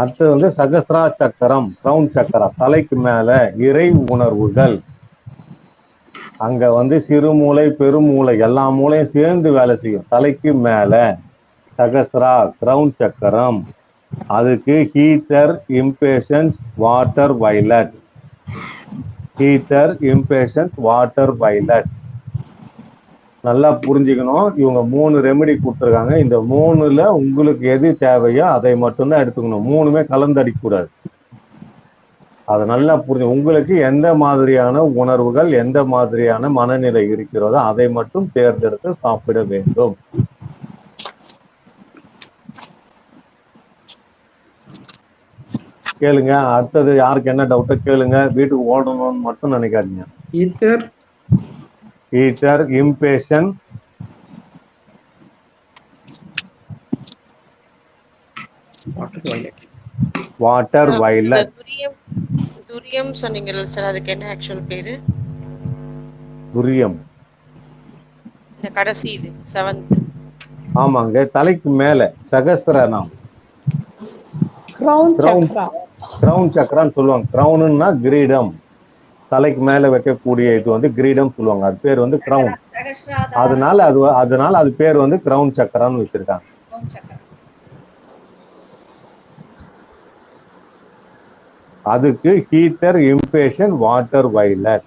அடுத்தது வந்து சகசரா சக்கரம் ரவுண்ட் சக்கரம். தலைக்கு மேல இறை உணர்வுகள். அங்க வந்து சிறுமூளை பெருமூளை எல்லா மூளையும் சேர்ந்து வேலை செய்யும். தலைக்கு மேல சகசரா கிரவுண்ட் சக்கரம். அதுக்கு heather impatiens water violet heather impatiens water violet நல்லா புரிஞ்சுக்கணும். இவங்க மூணு ரெமெடி கொடுத்துருக்காங்க. இந்த மூணுல உங்களுக்கு எது தேவையோ அதை மட்டும்தான் எடுத்துக்கணும். மூணுமே கலந்தடிக்க கூடாது அதை நல்லா புரிஞ்சு உங்களுக்கு எந்த மாதிரியான உணர்வுகள் எந்த மாதிரியான மனநிலை இருக்கிறதோ அதை மட்டும் தேர்ந்தெடுத்து சாப்பிட வேண்டும். கேளுங்க. அடுத்தது யாருக்கு என்ன டவுட்டோ கேளுங்க. வீட்டுக்கு ஓடணும்னு மட்டும் நினைக்காதீங்க. Heather heather impatiens water violet துரியம் துரியம் சொன்னீங்கல்ல சார் அதுக்கு என்ன ஆக்சுவல் பேரு? துரியம். இந்த கடைசி இது செவன்த் ஆமாங்க தலைக்கு மேல சகஸ்திரநாம் கிரவுன் Crown. சக்ரா கிரவுன் சக்கரான்னு சொல்லுவாங்க. கிரவுன்னா கிரீடம். தலைக்கு மேல வைக்கக்கூடிய இது வந்து கிரீடம் சொல்லுவாங்க. அது பேர் வந்து கிரவுன் அதனால அது அதனால அது பேர் வந்து கிரவுன் சக்கரான்னு வச்சிருக்காங்க. அதுக்கு ஹீட்டர் இம்பேஷன் வாட்டர் வைலட்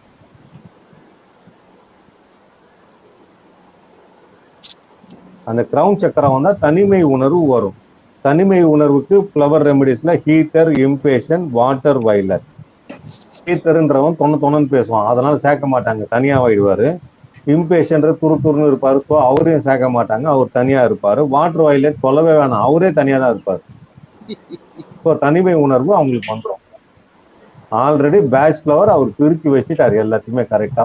அந்த கிரவுன் சக்கரம் வந்தா தனிமை உணர்வு வரும். தனிமை உணர்வுக்கு ஃப்ளவர் ரெமடிஸ்ல ஹீட்டர் இம்பேஷன் வாட்டர் வைலட் ஹீட்டர்ன்றவன் தொண்ணு தொண்ணு பேசுவான். அதனால சேர்க்க மாட்டாங்க. தனியா ஆயிடுவாரு இம்பேஷன்ற துரு துருன்னு இருப்பாரு. ஸோ அவரையும் சேர்க்க மாட்டாங்க. அவர் தனியா இருப்பாரு. வாட்டர் வைலட் சொல்லவே வேணாம். அவரே தனியா தான் இருப்பாரு. ஸோ தனிமை உணர்வு அவங்களுக்கு பண்றோம் ஆல்ரெடி பேட்ச் ஃப்ளவர் அவர் பிரிச்சு வச்சுட்டாரு. எல்லாத்தையுமே கரெக்டா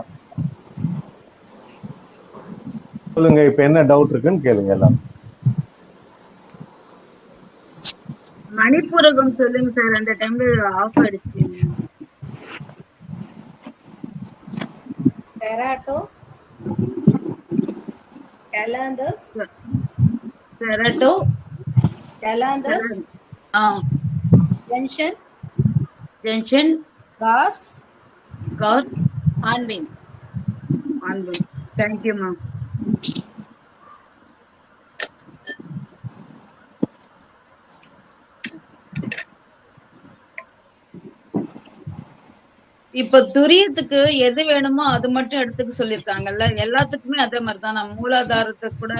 சொல்லுங்க இப்ப என்ன டவுட் இருக்குன்னு கேளுங்க எல்லாம் மணிப்பூரகம் சொல்லுங்க சார் அந்த டைம்ல ஆஃப் ஆயிடுச்சு. Cerato. Calandus. Cerato. Calandus. Uh, Junction. Junction. Gas. Gas. On wing. On wing. Thank you, ma'am. இப்ப துரியத்துக்கு எது வேணுமோ அது மட்டும் எடுத்துக்க சொல்லிருக்காங்கல்ல எல்லாத்துக்குமே அதே மாதிரிதான்? நம்ம மூலாதாரத்துக்கு கூட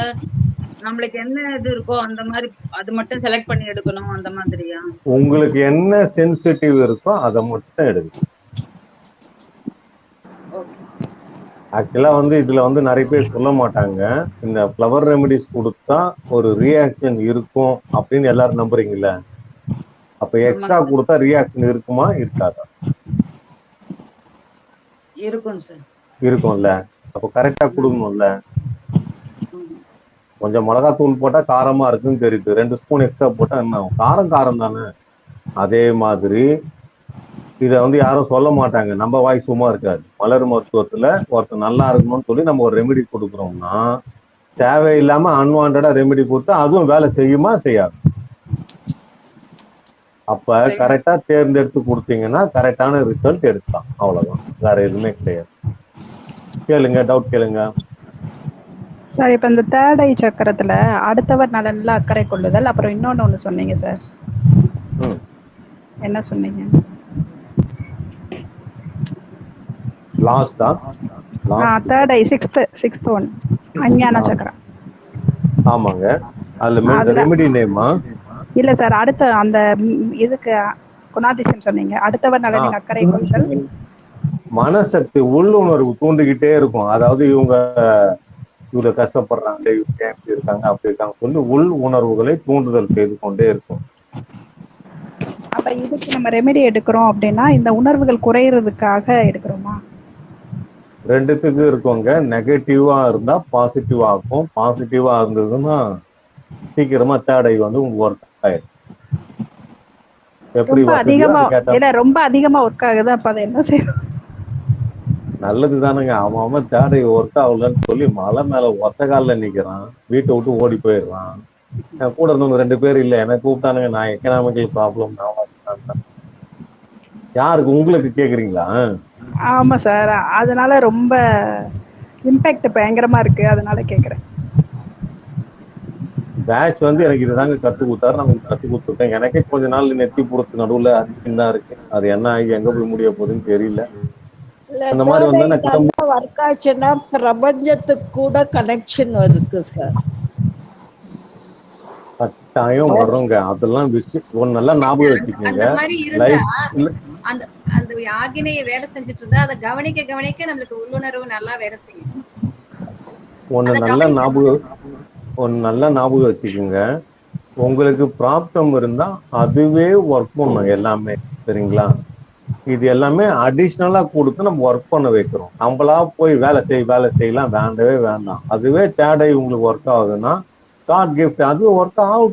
நம்மளுக்கு என்ன இது இருக்கோ அந்த மாதிரி அது மட்டும் செலக்ட் பண்ணி எடுக்கணும் அந்த மாதிரியா? உங்களுக்கு என்ன சென்சிட்டிவ் இருக்கோ அதை மட்டும் எடுங்க. ஓகே. ஆக்சுவலா வந்து இதுல வந்து நிறைய பேர் சொல்ல மாட்டாங்க. இந்த ஃப்ளவர் ரெமெடிஸ் கொடுத்தா ஒரு ரியாக்ஷன் இருக்கும் அப்படின்னு எல்லாரும் நம்புறீங்கல்ல? அப்ப எக்ஸ்ட்ரா கொடுத்தா ரியாக்ஷன் இருக்குமா? இருக்காதா? இருக்கும் சார். இருக்கும்ல. அப்ப கரெக்டா கொடுக்கணும்ல. கொஞ்சம் மிளகாத்தூள் போட்டா காரமா இருக்குன்னு தெரியுது. ரெண்டு ஸ்பூன் எக்ஸ்ட்ரா போட்டா என்ன காரம் காரம் தானே. அதே மாதிரி இத வந்து யாரும் சொல்ல மாட்டாங்க. நம்ம வாய் சும்மா இருக்காது. மலர் மருத்துவத்துல ஒருத்தர் நல்லா இருக்கணும்னு சொல்லி நம்ம ஒரு ரெமெடி கொடுக்குறோம்னா தேவையில்லாம அன்வான்டா ரெமெடி கொடுத்தா அதுவும் வேலை செய்யுமா? செய்யாது. அப்ப. கரெக்டா தேர்ந்தெடுத்து கொடுத்தீங்கன்னா கரெக்டான ரிசல்ட் எடுக்கலாம். அவ்வளவுதான். வேற எதுவுமே கிடையாது. கேளுங்க டவுட் கேளுங்க. சார் இப்போ இந்த தேர்ட் ஐ சக்கரத்துல அடுத்தவர் நலன்ல அக்கறை கொள்ளுதல் அப்புறம் இன்னொன்னு ஒண்ணு சொன்னீங்க சார். என்ன சொன்னீங்க? லாஸ்டா last third eye sixth sixth one அஞ்ஞான. சக்கரம். ஆமாங்க. அதுல அதுல- ரெமெடி நேமா இல்ல சார் அடுத்த அந்த இதுக்கு குணாதிசயம் சொன்னீங்க. அடுத்தவர் நலனில் அக்கறை கொள்ளுதல் மனசக்தி உள்ளுணர்வு தூண்டிக்கிட்டே இருக்கும். அதாவது இவங்க இவ்வளவு கஷ்டப்படுறாங்க இவங்க ஏன் இப்படி இருக்காங்க அப்படி இருக்காங்க சொல்லி உள் உணர்வுகளை தூண்டுதல் செய்து கொண்டே இருக்கும். அப்ப இதுக்கு நம்ம ரெமெடி எடுக்கிறோம் அப்படின்னா இந்த உணர்வுகள் குறையறதுக்காக எடுக்கிறோமா? ரெண்டுத்துக்கு இருக்கவங்க நெகட்டிவா இருந்தா பாசிட்டிவா ஆகும் பாசிட்டிவா இருந்ததுன்னா சீக்கிரமா தேடை வந்து உங்க ஒர்க் ஆயிடும். எப்படி அதிகமா ரொம்ப அதிகமா ஒர்க் ஆகுது அப்ப அதை என்ன செய்யணும்? நல்லது தானுங்க. அவன் அவன் தேடை ஒர்க் ஆகலன்னு சொல்லி மலை மேல ஒத்த காலில் நிக்கிறான். வீட்டை விட்டு ஓடி போயிடுறான். என் கூட இருந்தவங்க ரெண்டு பேர் இல்ல. எனக்கு கூப்பிட்டானுங்க. நான் எக்கனாமிக்கல் ப்ராப்ளம் நான். யாருக்கு? உங்களுக்கு கேக்குறீங்களா? ஆமா சார் அதனால ரொம்ப இம்பேக்ட் பயங்கரமா இருக்கு. அதனால கேக்குறேன். பேட்ச் வந்து எனக்கு இதுதாங்க கத்து கொடுத்தாரு. நான் கத்து கொடுத்துருக்கேன். எனக்கே கொஞ்ச நாள் நெத்தி புறத்து நடுவுல அதிகம் தான் இருக்கு. அது என்ன ஆகி எங்க போய் முடிய போகுதுன்னு தெரியல. அந்த மாதிரி வந்து கிட்ட ஒர்க் ஆச்சுன்னா பிரபஞ்சத்துக்கு கூட கனெக்ஷன் இருக்கு சார் கட்டாயம் வருங்க. அதெல்லாம் விஷயம் ஒன்னு நல்லா ஞாபகம் வச்சுக்கோங்க. அந்த அந்த ஆகினைய வேலை செஞ்சுட்டு இருந்தா அதை கவனிக்க கவனிக்க நம்மளுக்கு உள்ளுணர்வு நல்லா வேலை செய்யும் ஒன்னு நல்ல ஞாபகம் ஒன்று நல்ல ஞாபகம் வச்சுக்கோங்க. உங்களுக்கு ப்ராப்ளம் இருந்தா அதுவே ஒர்க் பண்ணும் எல்லாமே. சரிங்களா? இது எல்லாமே அடிஷ்னலா கொடுத்து நம்ம ஒர்க் பண்ண வைக்கிறோம். நம்மளா போய் வேலை செய் வேலை செய்யலாம். வேண்டவே வேண்டாம். அதுவே தேடை உங்களுக்கு ஒர்க் ஆகுதுன்னா கார்ட் கிஃப்ட் அதுவும் ஒர்க் ஆகும்